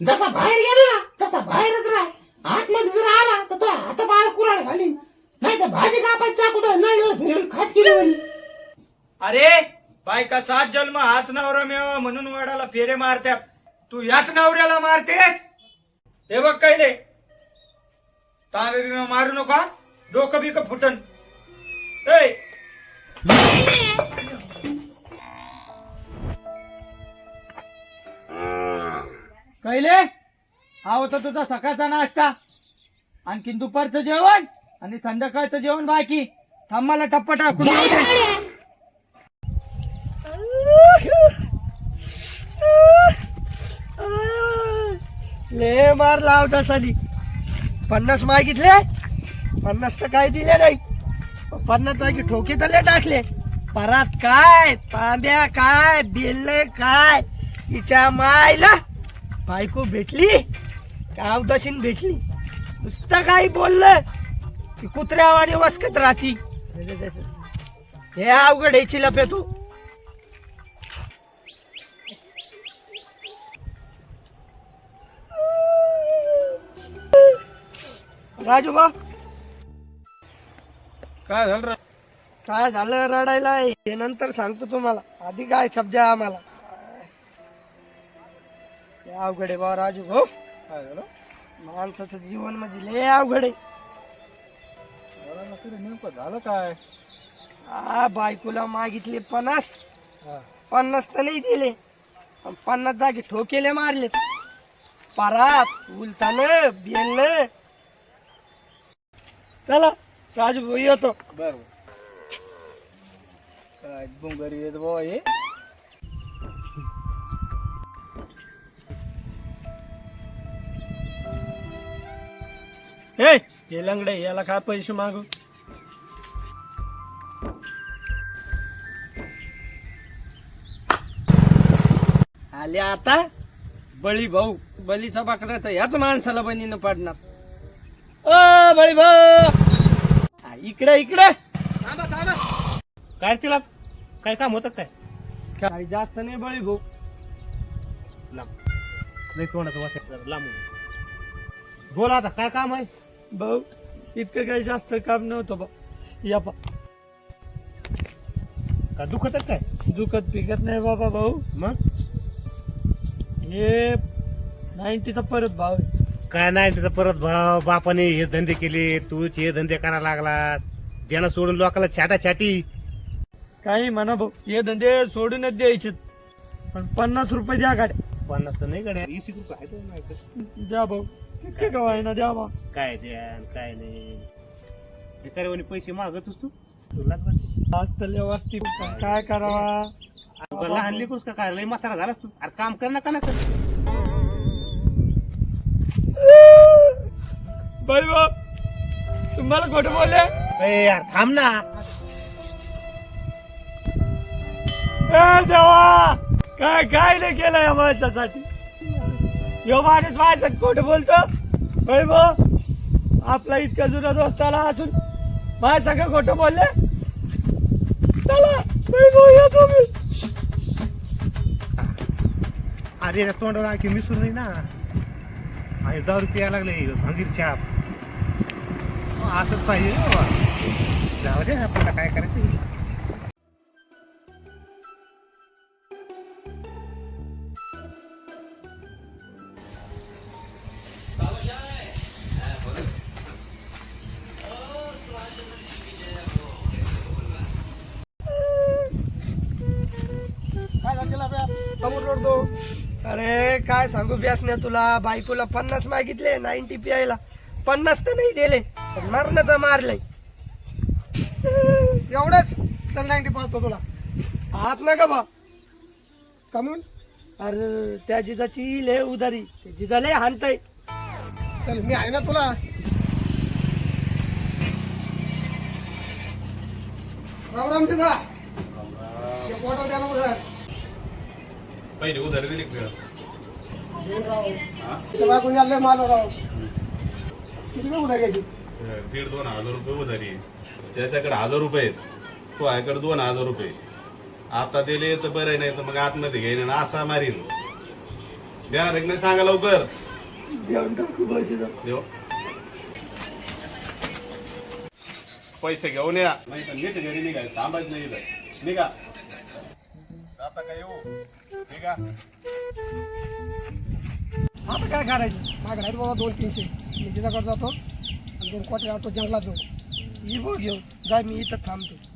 जसा बाहेर गेला तसा बाहेरच राह. आतमध्ये जर आला तर तो हात बाहेर कुराड घालीन. नाही तर भाजी कापायची चाकू तर नळीवर फिरवून खाट केली म्हणे अरे बायकाचा सात जन्म हाच नवरा मिळावा म्हणून वडाला फेरे मारत्यात तू याच नवऱ्याला मारतेस? हे बघ कैले तांबे बिमे मारू नका. डोकं बिक फुटन. ए कैले हा होता तुझा सकाळचा नाश्ता. आणखीन दुपारचं जेवण आणि संध्याकाळचं जेवण बाकी. थांबाला टप्पा टाकून जाऊ दे. गाड्या. ले मार लावता साली पन्नास मागितले? पन्नास तर काय दिले नाही. पन्नास जागी ठोके तर लय टाकले. परात काय? तांब्या काय? बेल काय? हिच्या मायला बायको भेटली? का दशीन भेटली? नुसतं काही बोललं की कुत्र्यावाने वसकत राहती. हे अवघड यायची लपे तू. राजू बा काय झालं काय झालं? रडायला हे नंतर सांगतो तुम्हाला. आधी काय शब्द आहे आम्हाला? अवघड आहे बा राजू भाऊ. काय झालं? माणसाचं जीवन म्हणजे लय अवघड आहे. नेमकं झालं काय? आ बायकोला मागितले पन्नास. पन्नास तर नाही दिले. पण पन्नास जागी ठोकेले मारले परात उलतान बेलन चला राजू भाऊ येतो. बर. काय बुंगरी येत बुवा हे? हे हे लंगडे याला काय पैसे मागू। आले आता? बळी भाऊ बलीचा बाकडा तर ह्याच माणसाला बनीनं पाडणार. ओ बळी भाऊ! इकडे इकडे! काय तिला? काय काम होतं काय? काही जास्त नाही बळी भाऊ. नाही तोंडाचं वासायचं लांबून बोला आता काय काम आहे? भाऊ इतकं काही जास्त काम नव्हतं बा. या पा. का दुखत काय? दुखत पिकत नाही बाबा भाऊ. मग? हे नाईन्टीचा परत भाव आहे. काय नाही त्याचा परत भाव. बापाने हे धंदे केले तूच हे धंदे करायला लागलास. ज्यानं सोडून लोकांना छाटा छाटी काही म्हणा भाऊ हे धंदे सोडूनच द्यायचे पण पन्नास रुपये द्या गाड्या. पन्नास नाही गड्या. वीस एक रुपये आहे तो माझ्याकडे. द्या भाऊ. किती का ना द्या बा काय द्या काय नाही. हे काय म्हणे पैसे मागतोस तू? तुला आज तर लय वाटते काय करावा? लहान लेकरूस का काय? लय म्हातारा झालास तू. अरे काम कर ना का ना कर. बाई बा तुम्हाला खोटं बोलले? ए यार थांब ना. ए देवा! काय काय नाही केलं या माणसासाठी? यो माणूस माझ्यासाठी खोटं बोलतो? बाई आपला इतका जुना दोस्ताला असून माझ्या सगळं खोटं बोलले? चला भाऊ येतो तुम्ही. अरे या तोंडावर आणखी मिसळून नाही ना? आणि दारू प्यायला लागले भांगीर छाप असंच पाहिजे रे बाबा. जाऊ दे आपल्याला काय करायचं? ते. अरे काय सांगू ब्यासने तुला बायकोला पन्नास मागितले नाईन्टी प्यायला. पन्नास तर नाही दिले पण मरणाचा मारलंय. एवढंच. चल नाईन्टी पाहतो तुला. हात का बा. कमून. अरे त्या जिजाची लय उदारी. ते जिजा लय हानतय चल मी आहे ना तुला. राम राम तिचा बॉटल द्या ना उधार. पहिले उधारी दिली का? देऊन आणलंय माल राव किती घ्यायची दीड दोन हजार रुपये उधारी आहे. त्याच्याकडे हजार रुपये आहेत. तो आयकडे दोन हजार रुपये आता दिले तर बरं नाही तर मग आतमध्ये घेईन असा मारील देणार एक नाही सांगा लवकर. देऊन टाकू पैसे पैसे घेऊन या. नाही तर नीट घरी निघाय थांबायच नाही निघा. आता काय येऊ? आहे? आता काय करायचं? माझ्याकडे आहेत बाबा दोन तीनशे. मी तिच्याकडे जातो आणि दोन कोटे राहतो जंगलात जाऊ. ही बघ घेऊ. जाय मी इथं थांबतो.